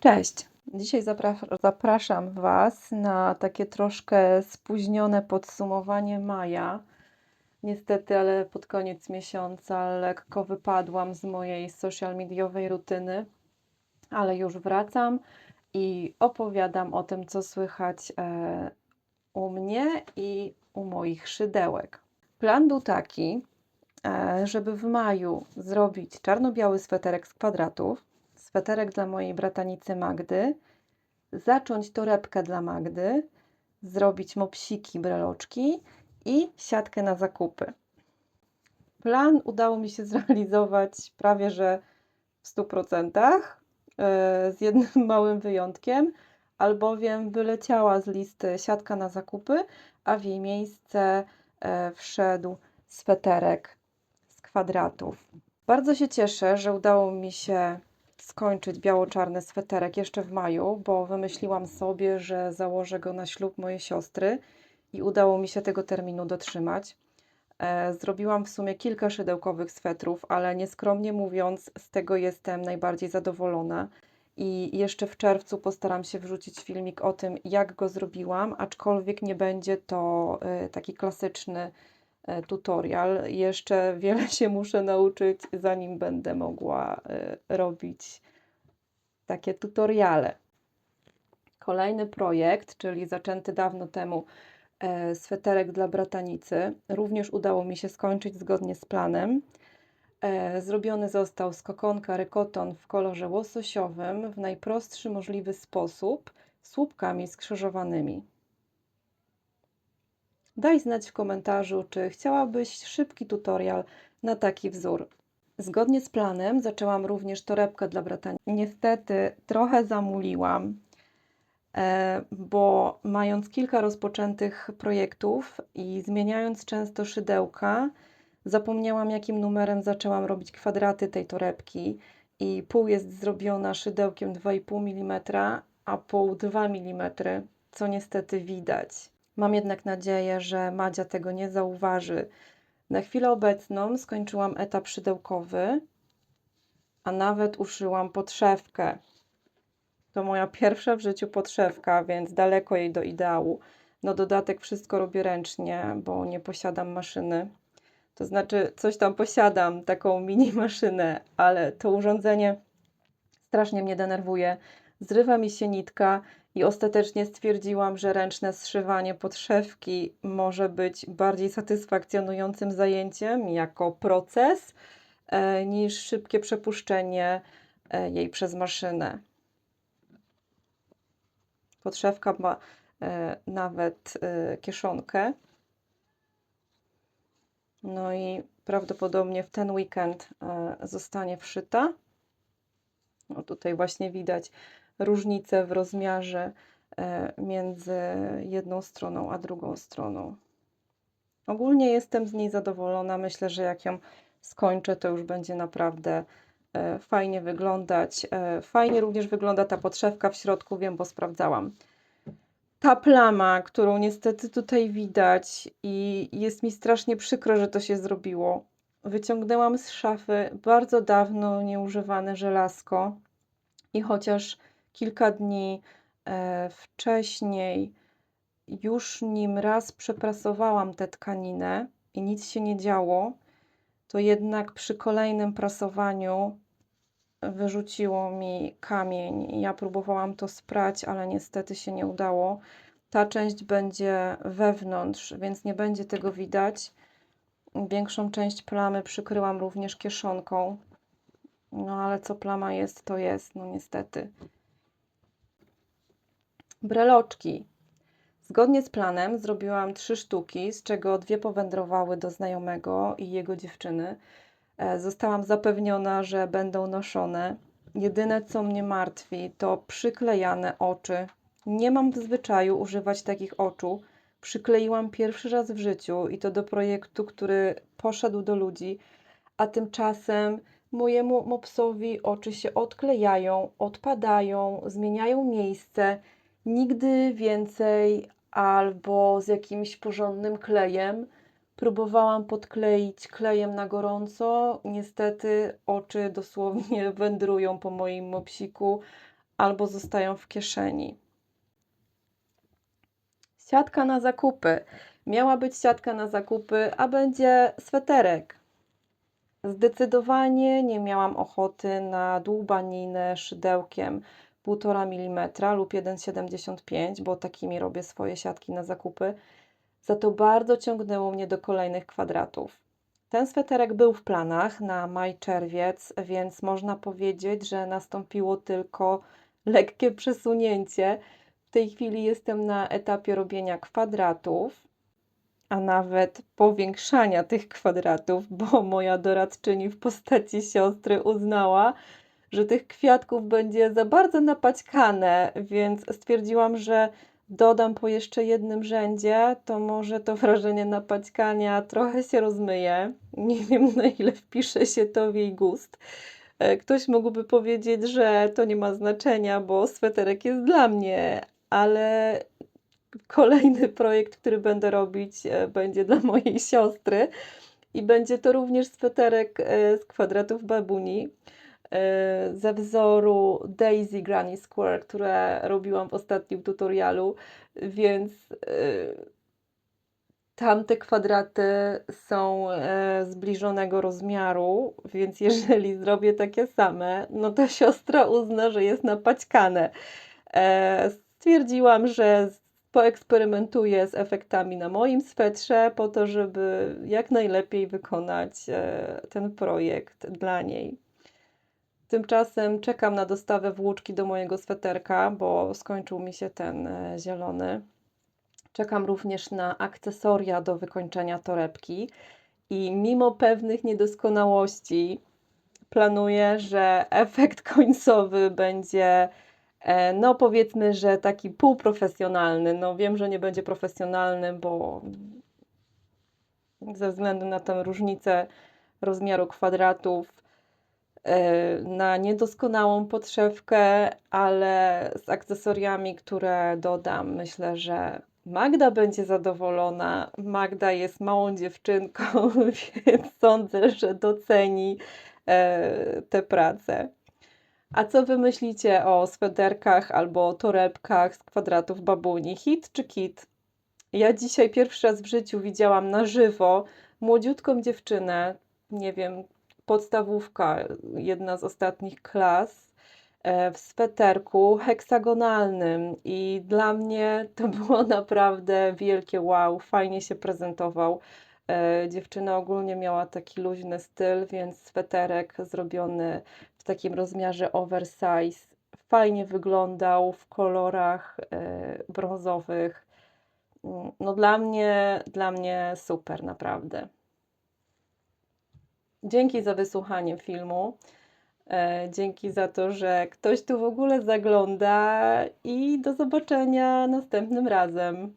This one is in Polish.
Cześć! Dzisiaj zapra- zapraszam Was na takie troszkę spóźnione podsumowanie maja. Niestety, ale pod koniec miesiąca lekko wypadłam z mojej social mediowej rutyny, ale już wracam i opowiadam o tym, co słychać e, u mnie i u moich szydełek. Plan był taki, e, żeby w maju zrobić czarno-biały sweterek z kwadratów, sweterek dla mojej bratanicy Magdy, zacząć torebkę dla Magdy, zrobić mopsiki, breloczki i siatkę na zakupy. Plan udało mi się zrealizować prawie że w 100%, e, z jednym małym wyjątkiem, albowiem wyleciała z listy siatka na zakupy, a w jej miejsce e, wszedł sweterek z kwadratów. Bardzo się cieszę, że udało mi się skończyć biało-czarny sweterek jeszcze w maju, bo wymyśliłam sobie, że założę go na ślub mojej siostry i udało mi się tego terminu dotrzymać. E, Zrobiłam w sumie kilka szydełkowych swetrów, ale nieskromnie mówiąc, z tego jestem najbardziej zadowolona. I jeszcze w czerwcu postaram się wrzucić filmik o tym, jak go zrobiłam, aczkolwiek nie będzie to e, taki klasyczny tutorial. Jeszcze wiele się muszę nauczyć, zanim będę mogła e, robić takie tutoriale. Kolejny projekt, czyli zaczęty dawno temu e, sweterek dla bratanicy, również udało mi się skończyć zgodnie z planem. E, Zrobiony został z kokonka Rekoton w kolorze łososiowym w najprostszy możliwy sposób, słupkami skrzyżowanymi. Daj znać w komentarzu, czy chciałabyś szybki tutorial na taki wzór. Zgodnie z planem zaczęłam również torebkę dla bratanicy. Niestety trochę zamuliłam, e, bo mając kilka rozpoczętych projektów i zmieniając często szydełka, zapomniałam jakim numerem zaczęłam robić kwadraty tej torebki i pół jest zrobiona szydełkiem 2,5 mm, a pół 2 mm, co niestety widać. Mam jednak nadzieję, że Madzia tego nie zauważy. Na chwilę obecną skończyłam etap szydełkowy, a nawet uszyłam podszewkę. To moja pierwsza w życiu podszewka, więc daleko jej do ideału. No dodatek wszystko robię ręcznie, bo nie posiadam maszyny. To znaczy, coś tam posiadam, taką mini maszynę, ale to urządzenie strasznie mnie denerwuje. Zrywa mi się nitka i ostatecznie stwierdziłam, że ręczne zszywanie podszewki może być bardziej satysfakcjonującym zajęciem jako proces e, niż szybkie przepuszczenie e, jej przez maszynę. Podszewka ma e, nawet kieszonkę. No i prawdopodobnie w ten weekend zostanie wszyta. No tutaj właśnie widać różnicę w rozmiarze e, między jedną stroną a drugą stroną. Ogólnie jestem z niej zadowolona. Myślę, że jak ją skończę, to już będzie naprawdę e, fajnie wyglądać. E, Fajnie również wygląda ta podszewka w środku, wiem, bo sprawdzałam. Ta plama, którą niestety tutaj widać i jest mi strasznie przykro, że to się zrobiło. Wyciągnęłam z szafy bardzo dawno nieużywane żelazko i chociaż kilka dni e, wcześniej już nim raz przeprasowałam tę tkaninę i nic się nie działo, to jednak przy kolejnym prasowaniu wyrzuciło mi kamień. Ja próbowałam to sprać, ale niestety się nie udało. Ta część będzie wewnątrz, więc nie będzie tego widać. Większą część plamy przykryłam również kieszonką. No ale co plama jest, to jest, no niestety. Breloczki. Zgodnie z planem zrobiłam trzy sztuki, z czego dwie powędrowały do znajomego i jego dziewczyny. E, Zostałam zapewniona, że będą noszone. Jedyne, co mnie martwi, to przyklejane oczy. Nie mam w zwyczaju używać takich oczu. Przykleiłam pierwszy raz w życiu i to do projektu, który poszedł do ludzi, a tymczasem mojemu mopsowi oczy się odklejają, odpadają, zmieniają miejsce. Nigdy więcej albo z jakimś porządnym klejem. Próbowałam podkleić klejem na gorąco. Niestety oczy dosłownie wędrują po moim mopsiku, albo zostają w kieszeni. Siatka na zakupy. Miała być siatka na zakupy, a będzie sweterek. Zdecydowanie nie miałam ochoty na dłubaninę szydełkiem 1,5 mm lub 1,75 bo takimi robię swoje siatki na zakupy. Za to bardzo ciągnęło mnie do kolejnych kwadratów. Ten sweterek był w planach na maj-czerwiec, więc można powiedzieć, że nastąpiło tylko lekkie przesunięcie. W tej chwili jestem na etapie robienia kwadratów, a nawet powiększania tych kwadratów, bo moja doradczyni w postaci siostry uznała, że tych kwiatków będzie za bardzo napaćkane, więc stwierdziłam, że dodam po jeszcze jednym rzędzie, to może to wrażenie napaćkania trochę się rozmyje. Nie wiem, na ile wpisze się to w jej gust. E, Ktoś mógłby powiedzieć, że to nie ma znaczenia, bo sweterek jest dla mnie, ale kolejny projekt, który będę robić, e, będzie dla mojej siostry i będzie to również sweterek e, z kwadratów babuni ze wzoru Daisy Granny Square, które robiłam w ostatnim tutorialu, więc e, tamte kwadraty są e, zbliżonego rozmiaru, więc jeżeli zrobię takie same, no to siostra uzna, że jest napaćkane. E, Stwierdziłam, że poeksperymentuję z efektami na moim swetrze po to, żeby jak najlepiej wykonać e, ten projekt dla niej. Tymczasem czekam na dostawę włóczki do mojego sweterka, bo skończył mi się ten e, zielony. Czekam również na akcesoria do wykończenia torebki i mimo pewnych niedoskonałości planuję, że efekt końcowy będzie e, no powiedzmy, że taki półprofesjonalny. No wiem, że nie będzie profesjonalny, bo ze względu na tę różnicę rozmiaru kwadratów, na niedoskonałą podszewkę, ale z akcesoriami, które dodam, myślę, że Magda będzie zadowolona. Magda jest małą dziewczynką, więc sądzę, że doceni e, tę pracę. A co wy myślicie o sweterkach albo torebkach z kwadratów babuni? Hit czy kit? Ja dzisiaj pierwszy raz w życiu widziałam na żywo młodziutką dziewczynę, nie wiem, podstawówka, jedna z ostatnich klas, e, w sweterku heksagonalnym i dla mnie to było naprawdę wielkie wow, fajnie się prezentował. E, Dziewczyna ogólnie miała taki luźny styl, więc sweterek zrobiony w takim rozmiarze oversize fajnie wyglądał w kolorach e, brązowych. Mm, No dla mnie, dla mnie super, naprawdę. Dzięki za wysłuchanie filmu. E, Dzięki za to, że ktoś tu w ogóle zagląda i do zobaczenia następnym razem.